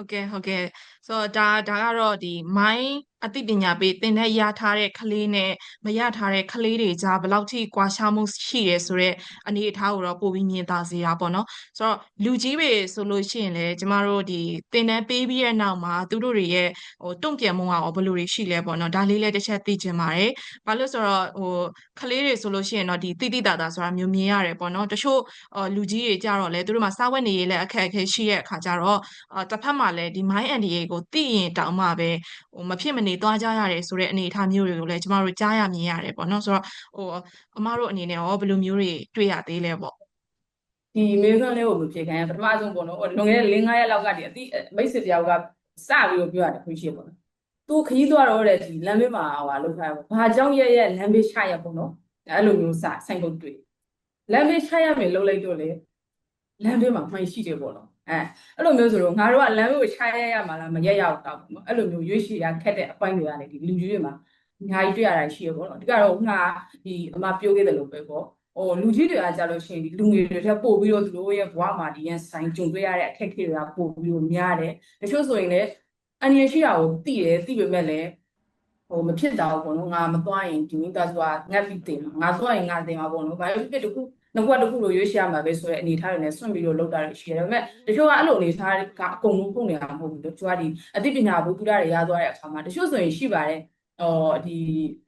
ဟုတ်ကဲ့ဟုတ်ကဲ့ဆိုတော့ဒါဒါကတော့ဒီ mind အသိပညာပေးသင်တဲ့ရထားတဲ့ကလေးနဲ့မရထားတဲ့ကလေးတွေကြားဘယ်လောက်ထိကွာခြားမှုရှိရဲဆိုတော့အနေအထားကိုတော့ပိုပြီးမြင်သာစေတာပေါ့နော်ဆိုတော့လူကြီးတွေဆိုလို့ရှိရင်လည်းကျမတို့ဒီသင်တန်းပေးပြီးတဲ့နောက်မှာသူတို့တွေရဲ့ဟိုတုံ့ပြန်မှုကရောဘယ်လိုတွေရှိလဲပေါ့နော်ဒါလေးလည်းတစ်ချက်သိချင်ပါတယ်ဘာလို့ဆိုတော့ဟိုကလေးတွေဆိုလို့ရှိရင်တော့ဒီတိတိတတာဆိုတာမျိုးမြင်ရတယ်ပေါ့နော်တချို့လူကြီးတွေကြတော့လေသူတို့မှာစားဝတ်နေရေးလည်းအခက်အခဲရှိတဲ့အခါကျတော့တစ်ဖက်မှာလည်းဒီ mind and ကိုသိရင်တောင်မှပဲဟိုမဖြစ်မနေသွားကြရတယ်ဆိုတဲ့အနေအထားမျိုးတွေကိုလည်းကျမတို့ကြားရမြင်ရတယ်ပေါ့နော်ဆိုတော့ဟိုအမတို့အနေနဲ့ရောဘယ်လိုမျိုးတွေတွေ့ရသေးလဲပေါ့ဒီမေခွန်းလေးကိုမဖြစ်ခိုင်းပထမဆုံးပေါ့နော်လွန်ခဲ့တဲ့၄၅ရက်လောက်ကဒီအတိမိတ်ဆွေတယောက်ကစပြီးတော့ပြောရတယ်ခွင့်ရှိပေါ့နော်သူခရီးသွားတော့တဲ့ဒီလမ်းဘေးမှာဟိုလောက်ထားပေါ့ဘာကြောင့်ရဲ့ရဲ့လမ်းဘေးချရပေါ့နော်အဲ့လိုမျိုးစဆိုင်ဖို့တွေ့လမ်းဘေးချရမယ်လှုပ်လိုက်တော့လေလမ်းဘေးမှာမှန်ရှိတယ်ပေါ့နော် အဲအဲ့လိုမျိုးဆိုတော့ငါတို့ကလမ်းဘေးကိုချရရမှာလားမရရတော့ပေါ့နော်အဲ့လိုမျိုးရွေးချယ်ရခက်တဲ့အပိုင်းတွေကလည်းဒီလူကြီးတွေမှာအများကြီးတွေ့ရတာရှိရပေါ့နော်ဒီကတော့ငါဒီအမပြောခဲ့တယ်လို့ပဲပေါ့ဟိုလူကြီးတွေကကြလို့ရှိရင်ဒီလူငယ်တွေထက်ပို့ပြီးတော့သူတို့ရဲ့ဘဝမှာဒီရန်ဆိုင်ကြုံတွေ့ရတဲ့အခက်အခဲတွေကပို့ပြီးတော့များတယ်တချို့ဆိုရင်လည်းအန်ရရှိတာကိုသိတယ်သိပေမဲ့လည်းဟိုမဖြစ်တာပေါ့နော်ငါမသွားရင်ဒီမိသားစုကငတ်ပြီးတင်ငါသွားရင်ငါတင်မှာပေါ့နော်ဘာလို့ဖြစ်တခု နှစ်ခုတခုလိုရွေးချယ်ရမှာပဲဆိုတဲ့အနေထားတွေနဲ့ဆွန့်ပြီးတော့လောက်တာရှိတယ်ဒါပေမဲ့တချို့ကအဲ့လိုအနေထားကအကုန်လုံးပုံနေတာမဟုတ်ဘူးတို့ကျွားဒီအသိပညာဘုသူရတွေရသွားတဲ့အခါမှာတချို့ဆိုရင်ရှိပါတယ်ဟောဒီ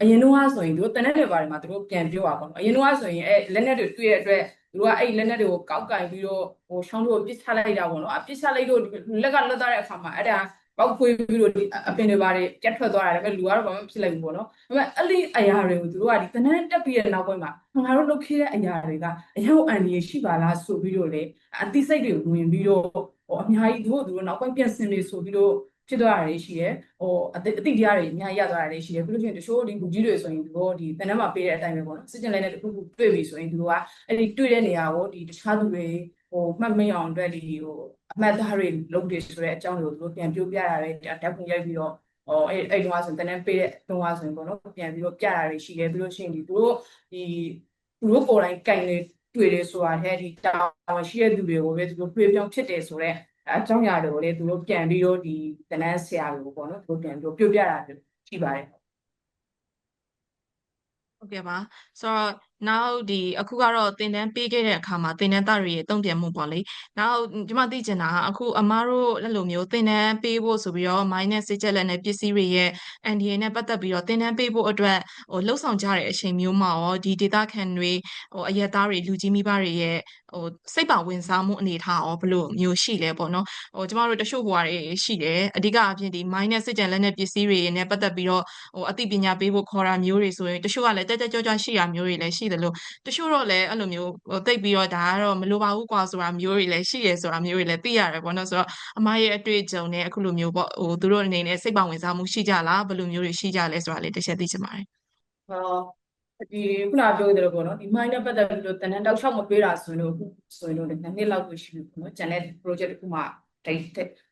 အရင်တော့ဆိုရင်သူတို့တနက်တွေပါတယ်မှာသူတို့ပြန်ပြောတာပေါ့နော်အရင်တော့ဆိုရင်အဲလက်နက်တွေတွေ့ရတဲ့အတွက်သူတို့ကအဲ့လက်နက်တွေကိုကောက်ကင်ပြီးတော့ဟိုချောင်းတို့ပစ်ချလိုက်တာပေါ့နော်အပစ်ချလိုက်တော့လက်ကလွတ်သွားတဲ့အခါမှာအဲ့ဒါ ပောက်ဖွေးပြီးတော့ဒီအပင်တွေပါတယ်ပြတ်ထွက်သွားတာဒါပေမဲ့လူကတော့ဘာမှဖြစ်လိုက်ဘူးပေါ့နော်ဒါပေမဲ့အဲ့ဒီအရာတွေကိုသူတို့ကဒီတနက်တက်ပြီးတဲ့နောက်ပိုင်းမှာငါတို့လုပ်ခဲ့တဲ့အရာတွေကအရောက်အန်ဒီရှိပါလားဆိုပြီးတော့လေအသိစိတ်တွေဝင်ပြီးတော့ဟိုအများကြီးသူတို့သူတို့နောက်ပိုင်းပြန်ဆင်နေဆိုပြီးတော့ဖြစ်သွားတာတွေရှိတယ်ဟိုအသိအသိတရားတွေအများကြီးရသွားတာတွေရှိတယ်ပြီးလို့ရှိရင်တချို့ဒီလူကြီးတွေဆိုရင်သူတို့ဒီတန်တန်းမှာပေးတဲ့အတိုင်းပဲပေါ့နော်စစ်ကျင်လိုက်တဲ့တခုခုတွေ့ပြီဆိုရင်သူတို့ကအဲ့ဒီတွေ့တဲ့နေရာကိုဒီတခြားသူတွေဟိုမှတ်မိအောင်အတွက်ဒီဟို အမှတ်သားတွေလုပ်တယ်ဆိုတဲ့အကြောင်းတွေကိုသူတို့ပြန်ပြောပြတာတွေဓာတ်ပုံရိုက်ပြီးတော့ဟိုအဲ့အဲ့တော့ဆိုတန်တန်းပေးတဲ့တုန်းကဆိုရင်ပေါ့နော်ပြန်ပြီးတော့ပြတာတွေရှိတယ်ပြီးလို့ရှိရင်ဒီသူတို့ဒီသူတို့ကိုယ်တိုင်ကင်နေတွေ့တယ်ဆိုတာတဲ့ဒီတာဝန်ရှိတဲ့သူတွေကိုပဲသူတို့ပြေပြောင်းဖြစ်တယ်ဆိုတော့အကြောင်းအရာတွေကိုလည်းသူတို့ပြန်ပြီးတော့ဒီတနန်းဆရာတွေကိုပေါ့နော်သူတို့ပြန်ပြီးတော့ပြောပြတာရှိပါတယ်ဟုတ်ကဲ့ပါဆိုတော့ နောက်ဒီအခုကတော့သင်တန်းပေးခဲ့တဲ့အခါမှာသင်တန်းသားတွေရဲ့တုံ့ပြန်မှုပေါ့လေနောက်ဒီမှာသိချင်တာကအခုအမားတို့အဲ့လိုမျိုးသင်တန်းပေးဖို့ဆိုပြီးတော့ minus စစ်ချက်လက်နဲ့ပစ္စည်းတွေရဲ့ NDA နဲ့ပတ်သက်ပြီးတော့သင်တန်းပေးဖို့အတွက်ဟိုလှုပ်ဆောင်ကြတဲ့အချိန်မျိုးမှာရောဒီ data ခံတွေဟိုအရက်သားတွေလူကြီးမိဘတွေရဲ့ဟိုစိတ်ပါဝင်စားမှုအနေထားရောဘလို့မျိုးရှိလဲပေါ့နော်ဟိုကျမတို့တချို့ဘွားတွေရှိတယ်အဓိကအဖြစ်ဒီ minus စစ်ချက်လက်နဲ့ပစ္စည်းတွေနဲ့ပတ်သက်ပြီးတော့ဟိုအသိပညာပေးဖို့ခေါ်တာမျိုးတွေဆိုရင်တချို့ကလည်းတက်တက်ကြွကြွရှိတာမျိုးတွေလည်းရှိတယ်လို့တချို့တော့လည်းအဲ့လိုမျိုးဟိုတိတ်ပြီးတော့ဒါကတော့မလိုပါဘူးကွာဆိုတာမျိုးတွေလည်းရှိရဆိုတာမျိုးတွေလည်းသိရတယ်ပေါ့နော်ဆိုတော့အမရဲ့အတွေ့အကြုံနဲ့အခုလိုမျိုးပေါ့ဟိုသူတို့အနေနဲ့စိတ်ပါဝင်စားမှုရှိကြလားဘယ်လိုမျိုးတွေရှိကြလဲဆိုတာလေးတစ်ချက်သိချင်ပါတယ်ဟောဒီခုနပြောသလိုပေါ့နော်ဒီ mind နဲ့ပတ်သက်ပြီးတော့တန်တန်းတောက်ချောက်မပေးတာဆိုရင်တော့ဆိုရင်တော့နှစ်နှစ်လောက်ကိုရှိပြီပေါ့နော်ကျန်တဲ့ project တစ်ခုမှဒိတ်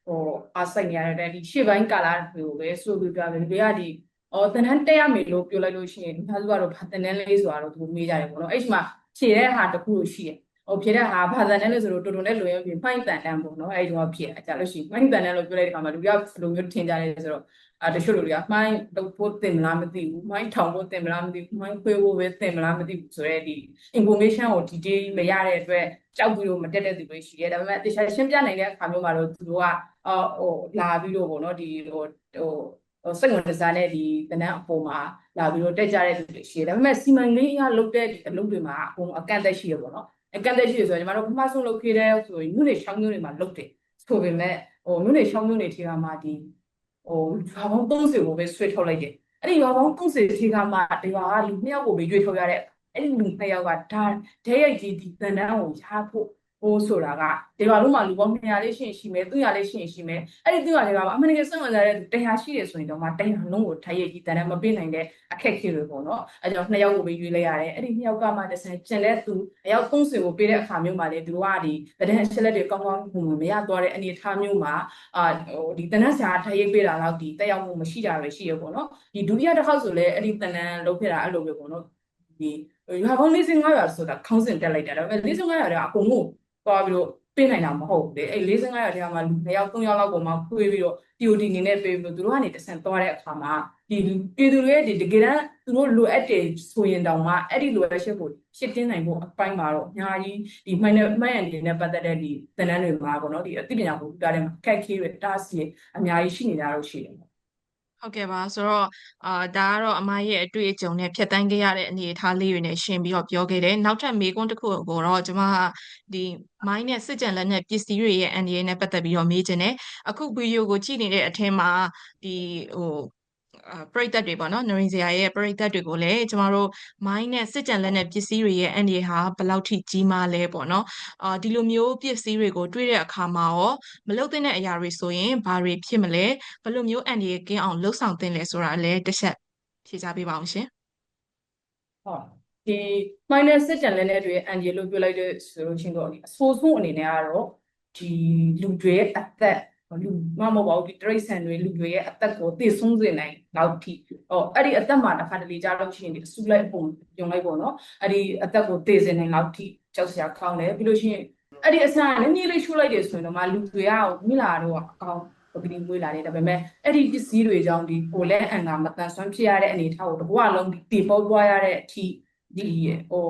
ဟိုအားစိုက်နေရတဲ့ဒီရှေ့ပိုင်းကာလာကိုပဲဆိုပြီးပြတယ်ဒီကဒီ အော်တန်တန်းတက်ရမယ်လို့ပြောလိုက်လို့ရှိရင်ဒီသားစုကတော့ဘာတန်တန်းလေးဆိုတာတော့သူမေးကြတယ်ပေါ့နော်အဲ့ဒီမှာဖြည့်တဲ့ဟာတစ်ခုလို့ရှိရဟိုဖြည့်တဲ့ဟာဘာတန်တန်းလဲဆိုတော့တော်တော်နဲ့လွယ်ရင်ဖြည့်မှိုင်းတန်တန်းပေါ့နော်အဲ့ဒီတော့ဖြည့်အကြလို့ရှိရင်မှိုင်းတန်တန်းလို့ပြောလိုက်တဲ့အခါမှာလူကဘယ်လိုမျိုးထင်ကြလဲဆိုတော့အာတချို့လူတွေကမှိုင်းလုပ်ဖို့တင်မလားမသိဘူးမှိုင်းထောင်ဖို့တင်မလားမသိဘူးမှိုင်းခွေးဖို့ပဲတင်မလားမသိဘူးဆိုတော့ဒီ information ကို detail မရတဲ့အတွက်ကြောက်ပြီးတော့မတက်တဲ့သူတွေရှိတယ်ဒါပေမဲ့တခြားရှင်းပြနိုင်တဲ့အခါမျိုးမှာတော့သူတို့ကအော်ဟိုလာပြီးတော့ပေါ့နော်ဒီဟိုဟိုဟို စိတ်ဝင်စားတဲ့ဒီတနန်းအပေါ်မှာလာပြီးတော့တက်ကြတဲ့လူတွေရှိတယ်ဒါပေမဲ့စီမံကိန်းအရလုပ်တဲ့အလုပ်တွေမှာအကုန်အကန့်အသတ်ရှိရပေါ့နော်အကန့်အသတ်ရှိရဆိုတော့ညီမတို့ပထမဆုံးလုပ်ခဲ့တဲ့ဆိုရင်မြို့နယ်ရှောင်းမြို့နယ်မှာလုပ်တယ်ဆိုပေမဲ့ဟိုမြို့နယ်ရှောင်းမြို့နယ်ထေကမှာဒီဟိုရွာပေါင်း30ကိုပဲဆွဲထုတ်လိုက်တယ်အဲ့ဒီရွာပေါင်း30ထေကမှာဒီရွာကလူနှစ်ယောက်ကိုပဲရွေးထုတ်ရတဲ့အဲ့ဒီလူနှစ်ယောက်ကဒါဒဲရိုက်ကြီးဒီတန်တန်းကိုရဖို့ ဟိုးဆိုတာကဒီဘာလို့မှလူပေါင်း200လေးရှိရင်ရှိမယ်300လေးရှိရင်ရှိမယ်အဲ့ဒီ300လေးကအမှန်တကယ်စိတ်ဝင်စားတဲ့တရားရှိတယ်ဆိုရင်တော့မှတရားလုံးကိုထိုင်ရကြီးတန်တန်းမပေးနိုင်တဲ့အခက်အခဲတွေပေါ့နော်အဲကြောင့်နှစ်ယောက်ကိုပဲရွေးလိုက်ရတယ်အဲ့ဒီနှစ်ယောက်ကမှတစ်ဆန်ကျန်တဲ့သူအယောက်30ကိုပေးတဲ့အခါမျိုးမှာလေသူတို့ကဒီတန်အချက်လက်တွေကောင်းကောင်းမှုမရသွားတဲ့အနေအထားမျိုးမှာအာဟိုဒီတန်တန်းဆရာထိုင်ရပေးတာတော့ဒီတက်ရောက်မှုမရှိတာပဲရှိရပေါ့နော်ဒီဒုတိယတစ်ခေါက်ဆိုလဲအဲ့ဒီတန်တန်းလုပ်ခဲ့တာအဲ့လိုပဲပေါ့နော်ဒီရွာပေါင်း45ရွာဆိုတာခေါင်းစဉ်တက်လိုက်တာဒါပေမဲ့45ရွာတွေကအကုန်လုံး သွားပြီးတော့ပပေးနိုင်တာမဟုတ်ဘူးလေအဲ့45ရက်တည်းကမှလူ2ယောက်3ယောက်လောက်ပေါ်မှာခွေးပြီးတော့ POD အနေနဲ့ပေးပြီးတော့သူတို့ကနေတဆန်သွားတဲ့အခါမှာဒီပြည်သူတွေရဲ့ဒီတကယ်တမ်းသူတို့လိုအပ်တယ်ဆိုရင်တောင်မှအဲ့ဒီလိုအပ်ချက်ကိုရှင်းတင်းနိုင်ဖို့အပိုင်းမှာတော့အများကြီးဒီမှန်တဲ့မှန်ရန်တွေနဲ့ပတ်သက်တဲ့ဒီသင်တန်းတွေမှာပေါ့နော်ဒီအသိပညာကိုပြတဲ့မှာခက်ခဲတွေတားဆီးအများကြီးရှိနေတာတော့ရှိတယ် ဟုတ်ကဲ့ပါဆိုတော့အာဒါကတော့အမရဲ့အတွေ့အကြုံနဲ့ဖြတ်တန်းခဲ့ရတဲ့အနေအထားလေးတွေနဲ့ရှင်းပြီးတော့ပြောခဲ့တယ်နောက်ထပ်မေးခွန်းတစ်ခုကိုတော့ကျွန်မကဒီမိုင်းနဲ့စစ်ကြံလက်နဲ့ပစ္စည်းတွေရဲ့အန်ဒီရဲ့နဲ့ပတ်သက်ပြီးတော့မေးချင်တယ်အခုဗီဒီယိုကိုကြည့်နေတဲ့အထက်မှာဒီဟိုအာ ပရိသတ်တွေပေါ့နော်နရင်စရာရဲ့ပရိသတ်တွေကိုလည်းကျမတို့မိုင်းနဲ့စစ်ကြံလက်နဲ့ပစ္စည်းတွေရဲ့အန်ဒီဟာဘယ်လောက်ထိကြီးမားလဲပေါ့နော်အာဒီလိုမျိုးပစ္စည်းတွေကိုတွေ့တဲ့အခါမှာရောမလုပ်တဲ့အရာတွေဆိုရင်ဘာတွေဖြစ်မလဲဘယ်လိုမျိုးအန်ဒီရဲ့ကင်းအောင်လှုပ်ဆောင်သင့်လဲဆိုတာလည်းတစ်ချက်ဖြေချပေးပါအောင်ရှင်ဟုတ်ဒီ minus စစ်ကြံလဲနဲ့တွေအန်ဂျီလို့ပြောလိုက်တဲ့ဆိုလို့ချင်းတော့ဒီအဆိုးဆုံးအနေနဲ့ကတော့ဒီလူတွေရဲ့အသက် လူမမဟုတ်ပါဘူးဒီတရိတ်ဆန်တွေလူတွေရဲ့အသက်ကိုသိဆုံးစေနိုင်လောက်ထိဟောအဲ့ဒီအသက်မှာတစ်ခါတလေကြားလို့ရှိရင်ဒီအစုလိုက်ပုံပြုံလိုက်ပေါ့နော်အဲ့ဒီအသက်ကိုသိစေနိုင်လောက်ထိကြောက်စရာကောင်းတယ်ပြီးလို့ရှိရင်အဲ့ဒီအဆန်နည်းနည်းလေးရှုလိုက်တယ်ဆိုရင်တော့မှလူတွေကမိလာတော့အကောင်းပကတိမွေးလာတယ်ဒါပေမဲ့အဲ့ဒီပစ္စည်းတွေကြောင့်ဒီကိုလည်းအန်ကမတန်ဆွမ်းဖြစ်ရတဲ့အနေအထားကိုတစ်ဘဝလုံးဒီတည်ပေါသွားရတဲ့အထိဒီဟို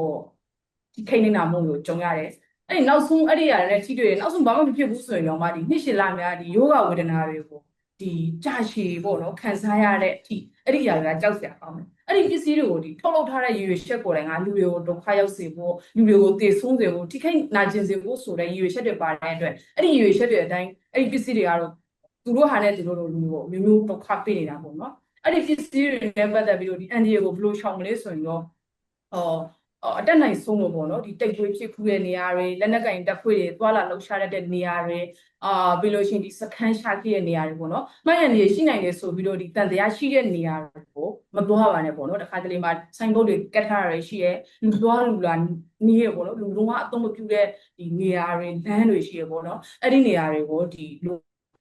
ဒီခိနေတာမှုကိုကြုံရတယ် အဲ့ဒီနောက်ဆုံးအဲ့ဒီရတယ်နဲ့ထိတွေ့ရနောက်ဆုံးဘာမှမဖြစ်ဘူးဆိုရင်တော့မှဒီနှစ်ရှည်လာများဒီယောဂဝေဒနာတွေကိုဒီကြာရှည်ပေါ့နော်ခံစားရတဲ့အထိအဲ့ဒီຢာတွေကကြောက်စရာကောင်းတယ်အဲ့ဒီပစ္စည်းတွေကိုဒီထုတ်လုပ်ထားတဲ့ရည်ရွယ်ချက်ကိုလည်းငါလူတွေကိုဒုက္ခရောက်စေဖို့လူတွေကိုတည်ဆုံးစေဖို့ထိခိုက်နာကျင်စေဖို့ဆိုတဲ့ရည်ရွယ်ချက်တွေပါတဲ့အတွက်အဲ့ဒီရည်ရွယ်ချက်တွေအတိုင်းအဲ့ဒီပစ္စည်းတွေကတော့သူတို့ဟာနဲ့သူတို့လိုလူကိုမျိုးမျိုးဒုက္ခပေးနေတာပေါ့နော်အဲ့ဒီပစ္စည်းတွေနဲ့ပတ်သက်ပြီးတော့ဒီအန်ဒီကိုဘယ်လိုရှောင်မလဲဆိုရင်တော့အော် အတက်နိုင်ဆုံးလို့ပေါ့နော်ဒီတိတ်ခွေးဖြစ်ခူးတဲ့နေရာတွေလက်နက်ကင်တက်ခွေးတွေသွာလာလှုပ်ရှားတတ်တဲ့နေရာတွေအာပြီးလို့ရှိရင်ဒီစခန်းရှာခဲ့တဲ့နေရာတွေပေါ့နော်မှန်ရနေရှိနိုင်တယ်ဆိုပြီးတော့ဒီတန်တရားရှိတဲ့နေရာတွေကိုမသွားပါနဲ့ပေါ့နော်တခါတလေမှာဆိုင်ဘုတ်တွေကတ်ထားရရှိရဲလူသွားလူလာနေရပေါ့နော်လူလုံးဝအသုံးမပြုတဲ့ဒီနေရာတွေလမ်းတွေရှိရပေါ့နော်အဲ့ဒီနေရာတွေကိုဒီလူ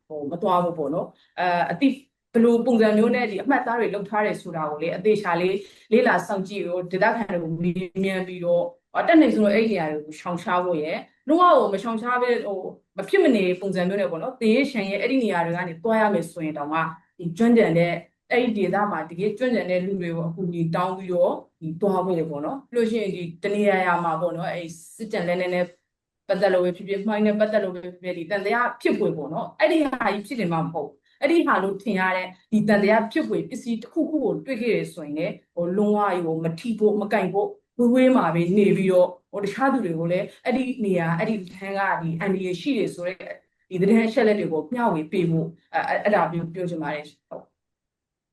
ဟိုမသွားဘူးပေါ့နော်အဲအတိ ဘယ်လိုပုံစံမျိုးနဲ့ဒီအမှတ်သားတွေလောက်ထားတယ်ဆိုတာကိုလေအသေးချာလေးလေးလာစောင့်ကြည့်ရောဒေတာခံတွေကိုမြင်မြန်ပြီးတော့အတက်နိုင်ဆုံးတော့အဲ့ဒီနေရာတွေကိုရှောင်ရှားဖို့ရယ်လုံးဝဟိုမရှောင်ရှားပဲဟိုမဖြစ်မနေပုံစံမျိုးနဲ့ပေါ့နော်တေးရရှန်ရဲ့အဲ့ဒီနေရာတွေကနေတွားရမယ်ဆိုရင်တောင်မှဒီကျွမ်းကြံတဲ့အဲ့ဒီဒေတာမှာတကယ်ကျွမ်းကြံတဲ့လူတွေကိုအခုညီတောင်းပြီးတော့ဒီတွားဖို့ရပေါ့နော်ပြီးလို့ရှိရင်ဒီတနေရာရာမှာပေါ့နော်အဲ့စစ်ကြံလဲနေနဲ့ပတ်သက်လို့ပဲဖြစ်ဖြစ်မှိုင်းနဲ့ပတ်သက်လို့ပဲဖြစ်ဖြစ်ဒီတန်တရားဖြစ်ပွေပေါ့နော်အဲ့ဒီဟာကြီးဖြစ်နေမှာမဟုတ် အဲ့ဒီဟာလို့ထင်ရတဲ့ဒီတန်တရားဖြစ်ပွေပစ္စည်းတစ်ခုခုကိုတွေ့ခဲ့ရဆိုရင်လည်းဟိုလုံးဝကြီးကိုမထီဖို့မကင်ဖို့ဝေးဝေးမှာပဲနေပြီးတော့ဟိုတခြားသူတွေကိုလည်းအဲ့ဒီနေရာအဲ့ဒီထန်းကဒီအန်ဒီရရှိတယ်ဆိုတော့ဒီတဲ့အချက်လက်တွေကိုမျှဝေပေးဖို့အဲ့အဲ့ဒါပြောပြောချင်ပါတယ်ဟုတ်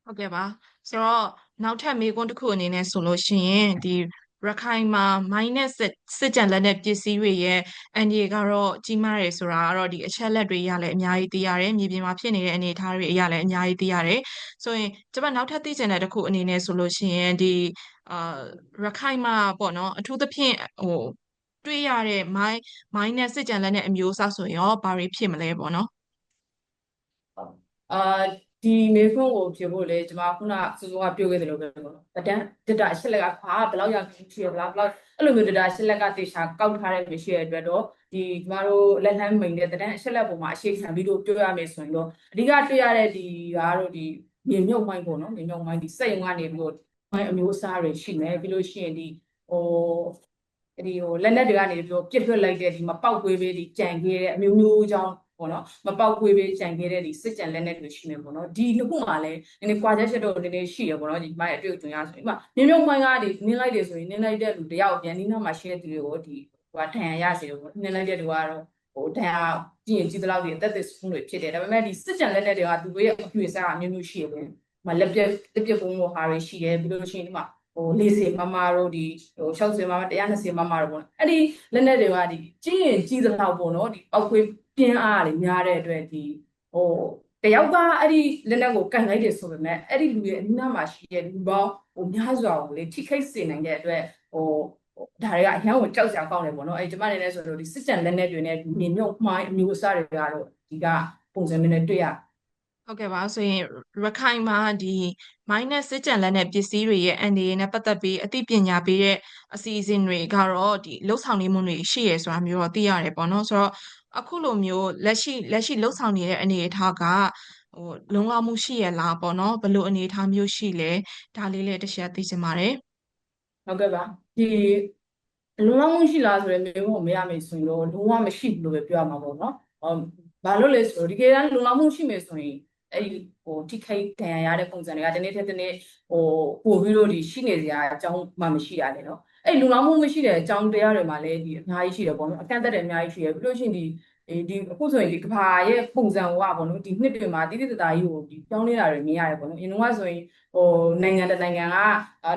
ဟုတ်ကဲ့ပါဆိုတော့နောက်ထပ်မေးခွန်းတစ်ခုအနေနဲ့ဆိုလို့ရှိရင်ဒီ ရခိုင်မှာ minus စစ်စစ်ကြံလက်နဲ့ပစ္စည်းတွေရဲ့အန်ဒီကတော့ကြီးမားတယ်ဆိုတာကတော့ဒီအချက်လက်တွေရလည်းအများကြီးသိရတယ်မြေပြင်မှာဖြစ်နေတဲ့အနေအထားတွေအရလည်းအများကြီးသိရတယ်ဆိုရင်ကျွန်မနောက်ထပ်သိချင်တဲ့တစ်ခုအနေနဲ့ဆိုလို့ရှိရင်ဒီအာရခိုင်မှာပေါ့နော်အထူးသဖြင့်ဟိုတွေ့ရတဲ့ my minus စစ်ကြံလက်နဲ့အမျိုးအစားဆိုရင်ရောဘာတွေဖြစ်မလဲပေါ့နော်အာ ဒီမေခွန်းကိုဖြစ်ဖို့လေကျွန်မခုနစူးစူးကပြောခဲ့တယ်လို့ပဲပေါ့နော်တန်ဒတာရှစ်လက်ကခါဘယ်လောက်ရရှိရဘလားဘလောက်အဲ့လိုမျိုးဒတာရှစ်လက်ကတေချာကောက်ထားတဲ့မရှိရတဲ့အတွက်တော့ဒီကျွန်တော်တို့လက်လှမ်းမိန်တဲ့တန်ရှစ်လက်ပုံမှာအရှိခံပြီးတော့ပြောရမယ်ဆိုရင်တော့အဓိကတွေ့ရတဲ့ဒီကတော့ဒီမြေမြုပ်မိုင်းပေါ့နော်မြေမြုပ်မိုင်းဒီစက်ရုံကနေပြီးတော့မိုင်းအမျိုးအစားတွေရှိမယ်ပြီးလို့ရှိရင်ဒီဟိုဒီဟိုလက်နက်တွေကနေပြီးတော့ပြစ်ထွက်လိုက်တဲ့ဒီမပေါက်ကွေးပေးဒီကြံခဲ့တဲ့အမျိုးမျိုးကြောင်း ပေါ့နော်မပေါက်ကွေးပေးကြံခဲ့တဲ့ဒီစစ်ကြံလက်နဲ့တွေရှိနေပေါ့နော်ဒီနှစ်ခုမှလည်းနည်းနည်းကွာချက်ချက်တော့နည်းနည်းရှိရပေါ့နော်ဒီမိုင်းအတွေ့အကြုံရဆိုရင်ဒီမှာမြင်းမြုံမိုင်းကဒီနင်းလိုက်တယ်ဆိုရင်နင်းလိုက်တဲ့လူတယောက်ပြန်နီးနားမှာရှိတဲ့သူတွေကိုဒီဟိုဒဏ်ရာရစေလို့ပေါ့နင်းလိုက်တဲ့လူကတော့ဟိုဒဏ်ရာကြည့်ရင်ကြည့်သလောက်ဒီအသက်သက်ဆုံးတွေဖြစ်တယ်ဒါပေမဲ့ဒီစစ်ကြံလက်နဲ့တွေကသူတို့ရဲ့အပြည့်အစားအမျိုးမျိုးရှိရပေါ့မလက်ပြက်လက်ပြက်ပုံလိုဟာတွေရှိတယ်ပြီးလို့ရှိရင်ဒီမှာဟို40မမတို့ဒီဟို60မမ120မမတို့ပေါ့အဲ့ဒီလက်နဲ့တွေကဒီကြည့်ရင်ကြည့်သလောက်ပေါ့နော်ဒီပောက်ခွေး ပြင်းအားတွေများတဲ့အတွက်ဒီဟိုတယောက်ကအဲ့ဒီလက်နက်ကိုကန်လိုက်တယ်ဆိုပေမဲ့အဲ့ဒီလူရဲ့အနီးနားမှာရှိတဲ့လူပေါင်းဟိုများစွာကိုလေထိခိုက်စေနိုင်တဲ့အတွက်ဟိုဒါတွေကအရန်ကိုကြောက်စရာကောင်းတယ်ပေါ့နော်အဲ့ဒီကျမနေလဲဆိုတော့ဒီစစ်စံလက်နက်တွေနဲ့မြေမြုပ်မှိုင်းအမျိုးအစားတွေကတော့ဒီကပုံစံမျိုးနဲ့တွေ့ရဟုတ်ကဲ့ပါဆိုရင်ရခိုင်မှာဒီ minus စစ်ကြံလက်နဲ့ပစ္စည်းတွေရဲ့အန္တရာယ်နဲ့ပတ်သက်ပြီးအသိပညာပေးတဲ့အစီအစဉ်တွေကတော့ဒီလှုပ်ဆောင်နေမှုတွေရှိရဆိုတာမျိုးတော့သိရတယ်ပေါ့နော်ဆိုတော့ အခုလိုမျိုးလက်ရှိလက်ရှိလှုပ်ဆောင်နေတဲ့အနေအထားကဟိုလုံလောက်မှုရှိရလားပေါ့နော်ဘယ်လိုအနေအထားမျိုးရှိလဲဒါလေးလည်းတစ်ချက်သိချင်ပါတယ်ဟုတ်ကဲ့ပါဒီလုံလောက်မှုရှိလားဆိုရင်မျိုးကိုမရမယ်ဆိုရင်တော့လုံးဝမရှိဘူးလို့ပဲပြောရမှာပေါ့နော်ဟောဘာလို့လဲဆိုတော့ဒီကနေ့လုံလောက်မှုရှိမယ်ဆိုရင်အဲ့ဒီဟိုထိခိုက်ဒဏ်ရာရတဲ့ပုံစံတွေကတနေ့ထက်တနေ့ဟိုပို့ပြီးတော့ဒီရှိနေစရာအကြောင်းမှမရှိရတယ်နော် အဲ့လုံလောက်မှုမရှိတဲ့အကြောင်းတရားတွေမှာလည်းဒီအများကြီးရှိတယ်ပေါ့နော်အကန့်အသတ်တွေအများကြီးရှိတယ်ပြီးလို့ရှိရင်ဒီဒီအခုဆိုရင်ဒီကဘာရဲ့ပုံစံဟောပေါ့နော်ဒီနှစ်တွေမှာတိတိတသားကြီးကိုဒီပြောင်းလဲတာတွေမြင်ရတယ်ပေါ့နော်အရင်ကဆိုရင်ဟိုနိုင်ငံတစ်နိုင်ငံက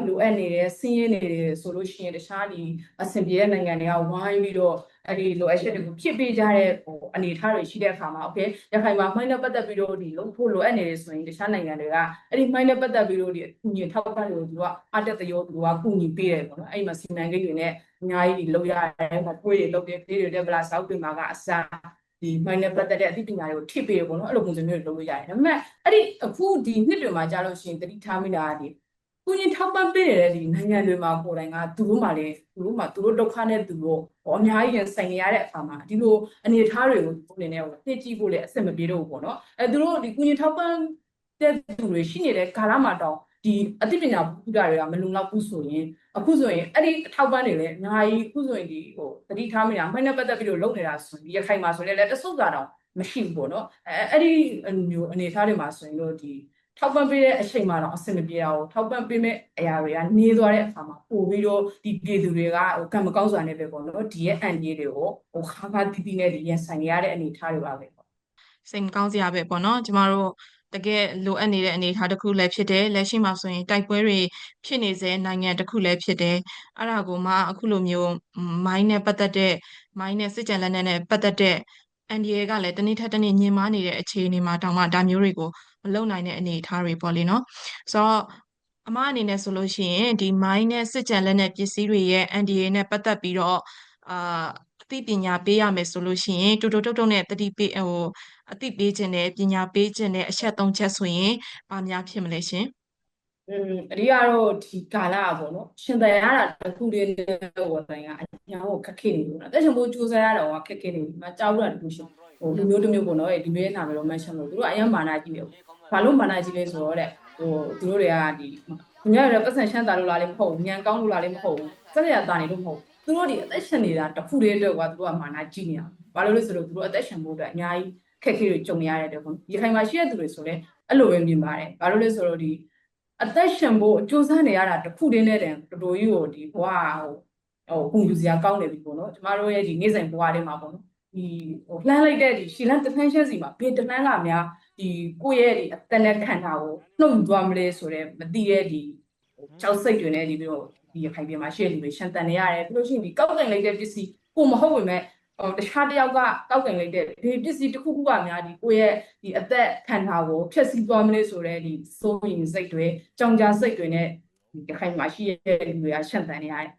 လိုအပ်နေတဲ့ဆင်းရဲနေတယ်ဆိုလို့ရှိရင်တခြားဒီအဆင်ပြေတဲ့နိုင်ငံတွေကဝိုင်းပြီးတော့ အဲ့ဒီ low action တွေကိုဖြစ်ပေးကြတဲ့ဟိုအနေအထားတွေရှိတဲ့အခါမှာ okay ရခိုင်မှာမှိုင်းနဲ့ပတ်သက်ပြီးတော့ဒီလို့ဖို့လိုအပ်နေတယ်ဆိုရင်တခြားနိုင်ငံတွေကအဲ့ဒီမှိုင်းနဲ့ပတ်သက်ပြီးတော့ဒီအကူအညီထောက်ပံ့တွေကိုသူကအတက်တရောသူကကူညီပေးတယ်ပေါ့နော်အဲ့ဒီမှာစီမံကိန်းတွေနဲ့အများကြီးဒီလုပ်ရတယ်ဒါတွေးတွေလုပ်တယ်ဖေးတွေ develop ဆောက်ပြင်မှာကအစားဒီမိုင်းနဲ့ပတ်သက်တဲ့အသိပညာတွေကိုထိပ်ပေးရပေါ့နော်အဲ့လိုပုံစံမျိုးတွေလုပ်လို့ရတယ်ဒါပေမဲ့အဲ့ဒီအခုဒီနှစ်တွေမှာကြာလို့ရှိရင်တတိထားမိတာကဒီ ကုညင်ထောက်ပံ့ပေးနေတဲ့ဒီနိုင်ငံတွေမှာကိုယ်တိုင်ကသူတို့မှလည်းသူတို့မှသူတို့ဒုက္ခနဲ့သူတို့ဟောအများကြီးရင်ဆိုင်နေရတဲ့အခါမှာဒီလိုအနေအထားတွေကိုသူအနေနဲ့ဟိုသိကြည့်ဖို့လည်းအဆင်မပြေတော့ဘူးပေါ့နော်အဲသူတို့ဒီကုညင်ထောက်ပံ့တဲ့သူတွေရှိနေတဲ့ကာလမှာတောင်ဒီအသိပညာပူတာတွေကမလုံလောက်ဘူးဆိုရင်အခုဆိုရင်အဲ့ဒီအထောက်ပံ့တွေလည်းအများကြီးအခုဆိုရင်ဒီဟိုတတိထားမိတာမှိုင်းနဲ့ပတ်သက်ပြီးတော့လုပ်နေတာဆိုရင်ဒီရခိုင်မှာဆိုရင်လည်းတဆုပ်တာတောင်မရှိဘူးပေါ့နော်အဲအဲ့ဒီမျိုးအနေအထားတွေမှာဆိုရင်တော့ဒီ ထောက်ပံ့ပေးတဲ့အချိန်မှာတော့အဆင်မပြေတာကိုထောက်ပံ့ပေးမဲ့အရာတွေကနေသွားတဲ့အခါမှာပို့ပြီးတော့ဒီပြည်သူတွေကဟိုကံမကောင်းစွာနဲ့ပဲပေါ့နော်ဒီရဲ့အန်ကြီးတွေကိုဟိုခါခါတီးတီးနဲ့ဒီရင်ဆိုင်ရတဲ့အနေအထားတွေပါပဲပေါ့စိတ်မကောင်းစရာပဲပေါ့နော်ကျမတို့တကယ်လိုအပ်နေတဲ့အနေအထားတစ်ခုလည်းဖြစ်တယ်လက်ရှိမှာဆိုရင်တိုက်ပွဲတွေဖြစ်နေစေနိုင်ငံတစ်ခုလည်းဖြစ်တယ်အဲ့ဒါကိုမှအခုလိုမျိုးမိုင်းနဲ့ပတ်သက်တဲ့မိုင်းနဲ့စစ်ကြံလက်နက်နဲ့ပတ်သက်တဲ့ အန်ဒီရဲကလည်းတနေ့ထက်တနေ့ညင်မာနေတဲ့အခြေအနေမှာတောင်မှဒါမျိုးတွေကိုမလုံနိုင်တဲ့အနေအထားတွေပေါ့လေနော်ဆိုတော့အမအနေနဲ့ဆိုလို့ရှိရင်ဒီမိုင်းနဲ့စစ်ကြံလက်နက်ပစ္စည်းတွေရဲ့အန်ဒီရဲနဲ့ပတ်သက်ပြီးတော့အာအသိပညာပေးရမယ်ဆိုလို့ရှိရင်တူတူတုတ်တုတ်နဲ့တတိပေးဟိုအသိပေးခြင်းနဲ့ပညာပေးခြင်းနဲ့အချက်သုံးချက်ဆိုရင်ဘာများဖြစ်မလဲရှင်อืม အဓိကတော့ဒီကာလอ่ะပေါ့နော်ရှင်သန်ရတာတစ်ခုတည်းနဲ့ဟိုတိုင်းကအညာကိုခက်ခဲနေလို့နော်တက်ချင်ဖို့ကြိုးစားရတာကခက်ခဲနေပြီမကြောက်ရတာတခုရှင်ဟိုလူမျိုးတစ်မျိုးပေါ့နော်ဒီဘေးနာမည်တော့မရှင်းလို့သူတို့အရင်မာနာကြီးပဲဘာလို့မာနာကြီးလဲဆိုတော့တဲ့ဟိုသူတို့တွေကဒီညရပတ်စံရှမ်းတာလို့လားလည်းမဟုတ်ဘူးညံကောင်းလို့လားလည်းမဟုတ်ဘူးစက်ရတာနေလို့မဟုတ်သူတို့ဒီအသက်ရှင်နေတာတစ်ခုတည်းအတွက်ကသူတို့ကမာနာကြီးနေတာဘာလို့လဲဆိုတော့သူတို့အသက်ရှင်ဖို့အတွက်အများကြီးခက်ခဲတွေကြုံရတဲ့တဲ့ပေါ့ဒီခိုင်မှာရှိတဲ့သူတွေဆိုလည်းအဲ့လိုပဲမြင်ပါတယ်ဘာလို့လဲဆိုတော့ဒီ အသက်ရှင်ဖို့အကျိုးစားနေရတာတစ်ခုတည်းနဲ့တည်းတော်တော်ကြီးကိုဒီဘဝဟိုဟိုပုံယူစရာကောင်းနေပြီပေါ့နော်ကျမတို့ရဲ့ဒီနေ့စဉ်ဘဝတွေမှာပေါ့နော်ဒီဟိုလှမ်းလိုက်တဲ့ဒီရှီလန်တဖန်ရှက်စီမှာဘယ်တဖန်ကများဒီကိုယ့်ရဲ့ဒီအသက်နဲ့ခန္ဓာကိုနှုတ်ယူသွားမလဲဆိုတော့မသိတဲ့ဒီကြောက်စိတ်တွေနဲ့ဒီပြီးတော့ဒီခိုင်ပြင်မှာရှေ့လူတွေရှန်တန်နေရတယ်ပြီးလို့ရှိရင်ဒီကောက်ကင်လိုက်တဲ့ပစ္စည်းကိုမဟုတ်ဝင်မဲ့ ဟိုတခြားတစ်ယောက်ကကောက်ကင်လိုက်တဲ့ဒီပစ္စည်းတစ်ခုခုကများဒီကိုယ့်ရဲ့ဒီအသက်ခန္ဓာကိုဖျက်ဆီးသွားမလဲဆိုတော့ဒီစိုးရင်စိတ်တွေကြောင်ကြားစိတ်တွေနဲ့ဒီခိုင်မှာရှိတဲ့လူတွေကရှန်တန်နေရတယ်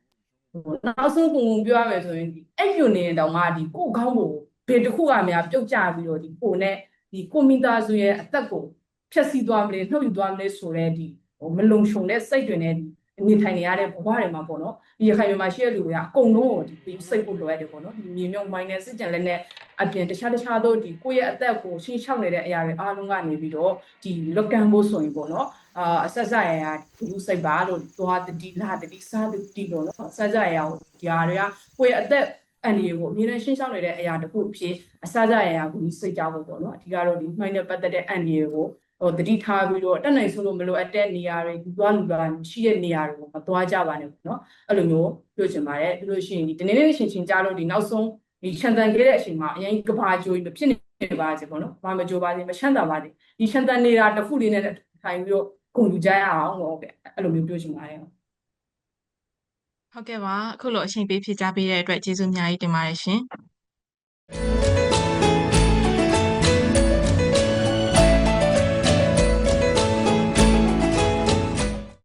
ဟိုနောက်ဆုံးပုံပုံပြောရမယ်ဆိုရင်ဒီအဲ့ညွန်နေတောင်မှဒီကိုယ်ကောင်းကိုဘယ်တစ်ခုကများပြုတ်ကျပြီးတော့ဒီကိုယ်နဲ့ဒီကိုမိသားစုရဲ့အသက်ကိုဖျက်ဆီးသွားမလဲနှုတ်ယူသွားမလဲဆိုတဲ့ဒီဟိုမလုံခြုံတဲ့စိတ်တွေနဲ့ဒီ နေထိုင်နေရတဲ့ဘဝတွေမှာပေါ့နော်ဒီရခိုင်မြန်မာရှိတဲ့လူတွေကအကုန်လုံးကိုဒီစိတ်ကိုလိုရတယ်ပေါ့နော်ဒီမြေမြုံမိုင်းနဲ့စစ်ကြံလက်နဲ့အပြင်တခြားတခြားသောဒီကိုယ့်ရဲ့အသက်ကိုရှင်းချောက်နေတဲ့အရာတွေအားလုံးကနေပြီးတော့ဒီလွတ်ကန်ဖို့ဆိုရင်ပေါ့နော်အာအဆက်ဆက်ရရဒီစိတ်ပါလို့သွားတတိလာတတိစားတတိလို့နော်အဆက်ဆက်ရရဒီဟာတွေကကိုယ့်ရဲ့အသက်အန်ဒီကိုအမြဲတမ်းရှင်းချောက်နေတဲ့အရာတစ်ခုအဖြစ်အစားကြရရကိုစိတ်ကြောက်ဖို့ပေါ့နော်အဓိကတော့ဒီမှိုင်းနဲ့ပတ်သက်တဲ့အန်ဒီကို ဟိုတတိထားပြီးတော့တက်နိုင်ဆိုလို့မလိုအပ်တဲ့နေရာတွေဒီသွားလူလာရှိတဲ့နေရာတွေကိုမသွားကြပါနဲ့ပေါ့နော်အဲ့လိုမျိုးပြောချင်ပါတယ်ပြီးလို့ရှိရင်ဒီတနေ့နေ့ရှင်ချင်းကြားလို့ဒီနောက်ဆုံးဒီချန်တန်ခဲ့တဲ့အချိန်မှာအရင်ကဘာကြိုးမဖြစ်နေပါစေပေါ့နော်ဘာမကြိုးပါစေမချမ်းသာပါစေဒီချန်တန်နေတာတစ်ခုလေးနဲ့ထိုင်ပြီးတော့ကုန်ယူကြရအောင်ဟုတ်ကဲ့အဲ့လိုမျိုးပြောချင်ပါတယ်ဟုတ်ကဲ့ပါအခုလိုအချိန်ပေးဖြည့်ကြပေးတဲ့အတွက်ကျေးဇူးအများကြီးတင်ပါတယ်ရှင်